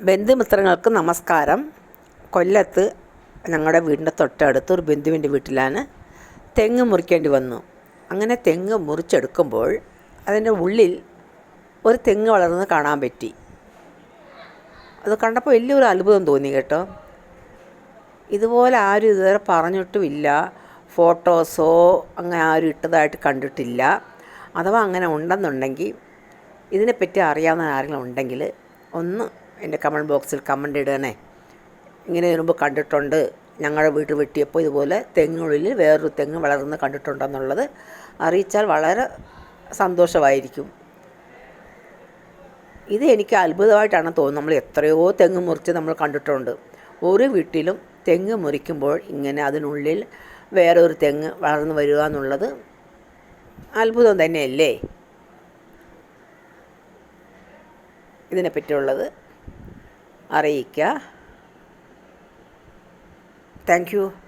ബന്ധുമിത്രങ്ങൾക്ക് നമസ്കാരം. കൊല്ലത്ത് ഞങ്ങളുടെ വീടിന്റെ തൊട്ടടുത്ത് ഒരു ബന്ധുവിന്റെ വീട്ടിലാണ് തെങ്ങ് മുറിക്കേണ്ടി വന്നു. അങ്ങനെ തെങ്ങ് മുറിച്ചെടുക്കുമ്പോൾ അതിന്റെ ഉള്ളിൽ ഒരു തെങ്ങ് വളർന്ന് കാണാൻ പറ്റി. അത് കണ്ടപ്പോൾ വലിയൊരു അത്ഭുതം തോന്നി കേട്ടോ. ഇതുപോലെ ആരും ഇതുവരെ പറഞ്ഞിട്ടുമില്ല. ഫോട്ടോസോ അങ്ങനെ ആരും ഇട്ടതായിട്ട് കണ്ടിട്ടില്ല. അഥവാ അങ്ങനെ ഉണ്ടെന്നുണ്ടെങ്കിൽ ഇതിനെപ്പറ്റി അറിയാവുന്ന ആരെങ്കിലും ഉണ്ടെങ്കിൽ ഒന്ന് എന്റെ കമന്റ് ബോക്സിൽ കമന്റ് ഇടണേ. ഇങ്ങനെ മുമ്പ് കണ്ടിട്ടുണ്ട്. ഞങ്ങളുടെ വീട്ടിൽ വെട്ടിയപ്പോൾ ഇതുപോലെ തെങ്ങുള്ളിൽ വേറൊരു തെങ്ങ് വളർന്ന് കണ്ടിട്ടുണ്ടെന്നുള്ളത് അറിയിച്ചാൽ വളരെ സന്തോഷമായിരിക്കും. ഇത് എനിക്ക് അത്ഭുതമായിട്ടാണ് തോന്നുന്നത്. നമ്മൾ എത്രയോ തെങ്ങ് മുറിച്ച് നമ്മൾ കണ്ടിട്ടുണ്ട്. ഒരു വീട്ടിലും തെങ്ങ് മുറിക്കുമ്പോൾ ഇങ്ങനെ അതിനുള്ളിൽ വേറൊരു തെങ്ങ് വളർന്നു വരിക എന്നുള്ളത് അത്ഭുതം തന്നെയല്ലേ? ഇതിനെപ്പറ്റിയുള്ളത്. അറിയിക്കുക. താങ്ക്